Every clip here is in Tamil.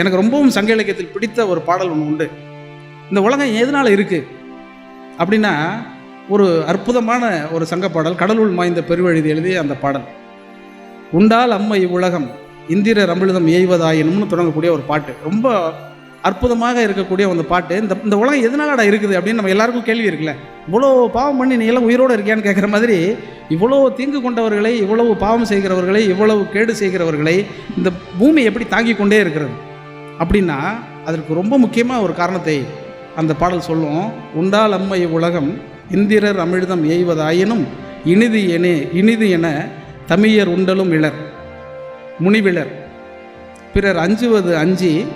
எனக்கு ரொம்பவும் சங்க இலக்கியத்தில் பிடித்த ஒரு பாடல் ஒன்று உண்டு. இந்த உலகம் எதனால் இருக்குது அப்படின்னா ஒரு அற்புதமான ஒரு சங்க பாடல் கடலுள் மாய்ந்த பெருவழுதி எழுதிய அந்த பாடல். உண்டால் அம்மை இவ்வுலகம் இந்திர ரமிழுதம் எய்வதாயினும்னு தொடங்கக்கூடிய ஒரு பாட்டு. ரொம்ப அற்புதமாக இருக்கக்கூடிய அந்த பாட்டு. இந்த இந்த உலகம் எதனாலடா இருக்குது அப்படின்னு நம்ம எல்லாருக்கும் கேள்வி இருக்குல்ல. இவ்வளோ பாவம் பண்ணி நீ எல்லாம் உயிரோடு இருக்கியான்னு கேட்குற மாதிரி இவ்வளோ தீங்கு கொண்டவர்களை இவ்வளவு பாவம் செய்கிறவர்களை இவ்வளவு கேடு செய்கிறவர்களை இந்த பூமி எப்படி தாங்கி கொண்டே இருக்கிறது? அப்படின்னா அதற்கு ரொம்ப முக்கியமாக ஒரு காரணத்தை அந்த பாடல் சொல்லும். உண்டால் அம்மை உலகம் இந்திரர் அமிழ்தம் எய்வதாயினும் இனிது என இனிது என தமியர் உண்டலும் இளர் முனிவிளர். பிறர் அஞ்சுவது அஞ்சி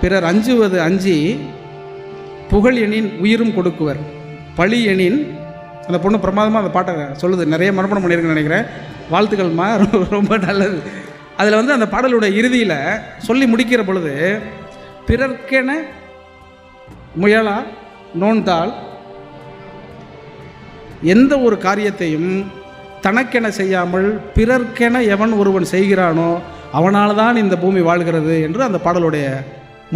பிறர் அஞ்சுவது அஞ்சி புகழ் எனின் உயிரும் கொடுக்குவர். பழி எனின் அந்த பொண்ணு பிரமாதமாக அந்த பாட்டை சொல்லுது. நிறைய மரபணம் பண்ணியிருக்குன்னு நினைக்கிறேன். வாழ்த்துக்கள்மா ரொம்ப- ரொம்ப நல்லது. அதில் வந்து அந்த பாடலுடைய இறுதியில் சொல்லி முடிக்கிற பொழுது பிறர்க்கென முயலா நோன்தால் எந்த ஒரு காரியத்தையும் தனக்கென செய்யாமல் பிறர்க்கென எவன் ஒருவன் செய்கிறானோ அவனால் தான் இந்த பூமி வாழ்கிறது என்று அந்த பாடலுடைய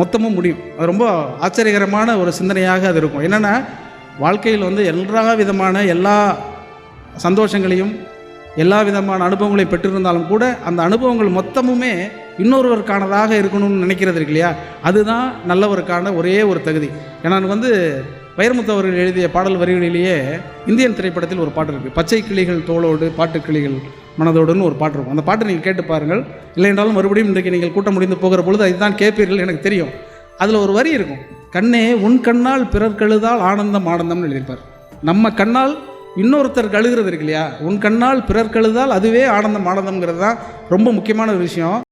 மொத்தமும் முடியும். அது ரொம்ப ஆச்சரியகரமான ஒரு சிந்தனையாக அது இருக்கும். என்னென்னா வாழ்க்கையில் வந்து எல்லா விதமான எல்லா சந்தோஷங்களையும் எல்லா விதமான அனுபவங்களை பெற்றிருந்தாலும் கூட அந்த அனுபவங்கள் மொத்தமுமே இன்னொருவருக்கானதாக இருக்கணும்னு நினைக்கிறது இருக்கு இல்லையா? அதுதான் நல்லவருக்கான ஒரே ஒரு தகுதி. ஏன்னா எனக்கு வந்து வைரமுத்து அவர்கள் எழுதிய பாடல் வரிகளிலேயே இந்தியன் திரைப்படத்தில் ஒரு பாட்டு இருக்குது பச்சை கிளிகள் தோளோடு பாட்டு கிளிகள் மனதோடுன்னு ஒரு பாட்டு இருக்கும். அந்த பாட்டை நீங்கள் கேட்டு பாருங்கள். இல்லை என்றாலும் மறுபடியும் இன்றைக்கு நீங்கள் கூட்டம் முடிந்து போகிற பொழுது அதுதான் கேட்பீர்கள் எனக்கு தெரியும். அதில் ஒரு வரி இருக்கும். கண்ணே உன் கண்ணால் பிறர் கழுதால் ஆனந்தம் ஆனந்தம்னு எழுதியிருப்பார். நம்ம கண்ணால் இன்னொருத்தர் கழுகுறது இருக்கு இல்லையா? உன் கண்ணால் பிறர் கழுதால் அதுவே ஆனந்தம் ஆனந்தம்ங்கிறது தான் ரொம்ப முக்கியமான ஒரு விஷயம்.